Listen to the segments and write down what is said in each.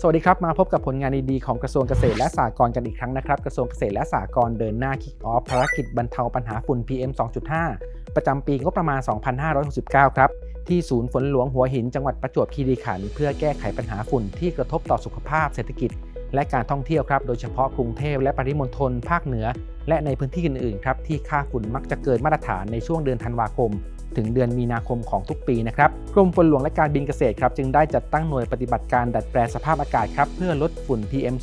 สวัสดีครับ มาพบกับผลงานดีๆของกระทรวงเกษตรและสหกรณ์กันอีกครั้งนะครับ กระทรวงเกษตรและสหกรณ์เดินหน้าคิกออฟภารกิจบรรเทาปัญหาฝุ่น PM 2.5 ประจำปีงบประมาณ 2569 ครับ ที่ศูนย์ฝนหลวงหัวหินจังหวัดประจวบคีรีขันธ์เพื่อแก้ไขปัญหาฝุ่นที่กระทบต่อสุขภาพเศรษฐกิจ และการท่องเที่ยวครับ โดยเฉพาะกรุงเทพและปริมณฑลภาคเหนือ และในพื้นที่อื่นๆครับที่ค่าฝุ่นมักจะเกินมาตรฐานในช่วงเดือนธันวาคม ถึงเดือนมีนาคมของทุกปีนะครับกรมฝนหลวงและการบินเกษตรครับจึงได้จัดตั้งหน่วยปฏิบัติการดัดแปลสภาพอากาศครับเพื่อลดฝุ่น PM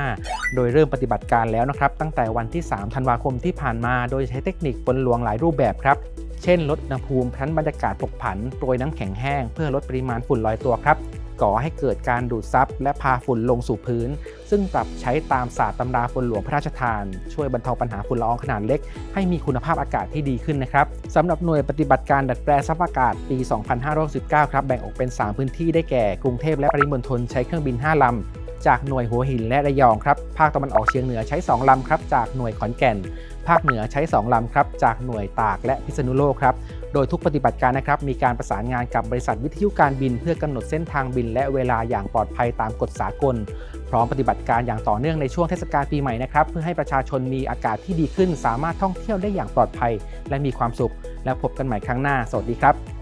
2.5 โดยเริ่มปฏิบัติการแล้วนะครับตั้งแต่วันที่ 3 ธันวาคมที่ผ่านมา โดยใช้เทคนิคฝนหลวงหลายรูปแบบครับเช่น ลดอุณหภูมิชั้นบรรยากาศผกผันโปรยน้ำแข็งแห้ง เพื่อลดปริมาณฝุ่นลอยตัวครับ ก่อให้เกิดการดูดซับและพาฝุ่นลงสู่พื้น ซึ่งปรับใช้ตามศาสตร์ตำราฝนหลวงพระราชทาน ช่วยบรรเทาปัญหาฝุ่นละอองขนาดเล็ก ให้มีคุณภาพอากาศที่ดีขึ้นนะครับสำหรับหน่วยปฏิบัติการดัดแปลสภาพอากาศปี 2519 ครับแบ่งออกเป็น 3 พื้นที่ได้แก่กรุงเทพและปริมณฑลใช้เครื่องบิน 5ลำ จากหน่วยหัวหินและระยองครับ ภาคตะวันออกเฉียงเหนือใช้ 2 ลำครับ จากหน่วยขอนแก่น ภาคเหนือใช้ 2 ลำครับ จากหน่วยตากและพิษณุโลกครับ โดยทุกปฏิบัติการนะครับ มีการประสานงานกับบริษัทวิทยุการบิน เพื่อกำหนดเส้นทางบินและเวลาอย่างปลอดภัยตามกฎสากล พร้อมปฏิบัติการอย่างต่อเนื่องในช่วงเทศกาลปีใหม่นะครับ เพื่อให้ประชาชนมีอากาศที่ดีขึ้น สามารถท่องเที่ยวได้อย่างปลอดภัย และมีความสุข แล้วพบกันใหม่ครั้งหน้า สวัสดีครับ